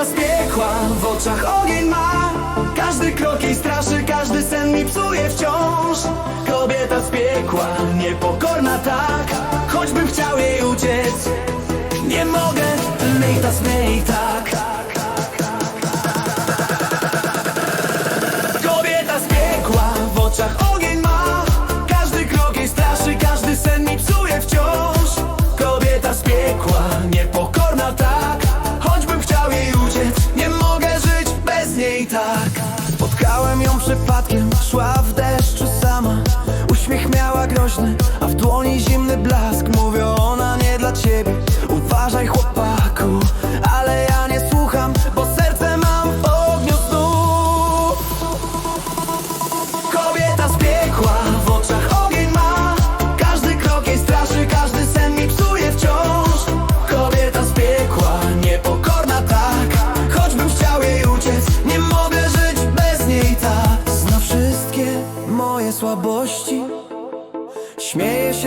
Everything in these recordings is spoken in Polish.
Kobieta z piekła, w oczach ogień ma. Każdy krok jej straszy, każdy sen mi psuje wciąż. Kobieta z piekła, niepokorna tak. Choćbym chciał jej uciec przypadkiem, szła w deszczu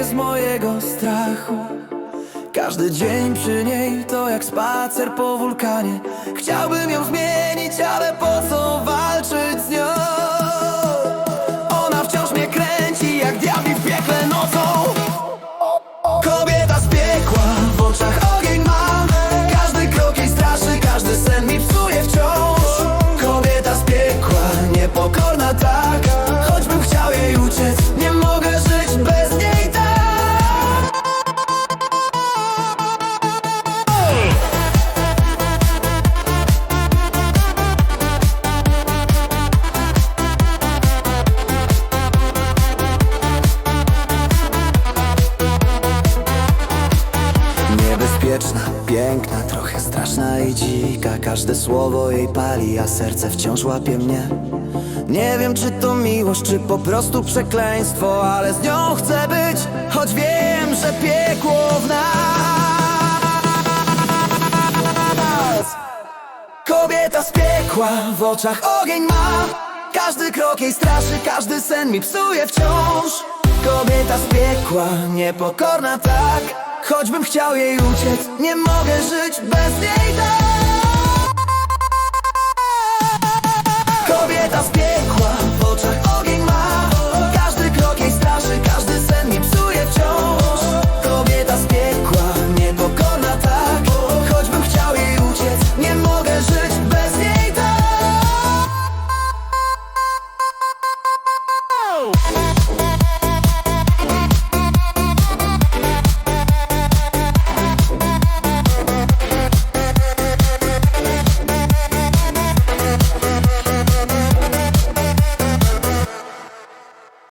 z mojego strachu. Każdy dzień przy niej to jak spacer po wulkanie. Chciałbym ją zmienić, ale po co walczyć z nią? Ona wciąż mnie kręci jak diabli w piekle nocą. Kobieta z piekła, w oczach ogień ma Każdy krok jej straszy, każdy sen mi psuje wciąż. Kobieta z piekła, niepokorna tak Niebezpieczna, piękna, trochę straszna i dzika. Każde słowo jej pali, a serce wciąż łapie mnie. Nie wiem czy to miłość, czy po prostu przekleństwo Ale z nią chcę być, choć wiem, że piekło w nas. Kobieta z piekła, w oczach ogień ma. Każdy krok jej straszy, każdy sen mi psuje wciąż. Kobieta z piekła, niepokorna tak Choćbym chciał jej uciec, nie mogę żyć bez niej tak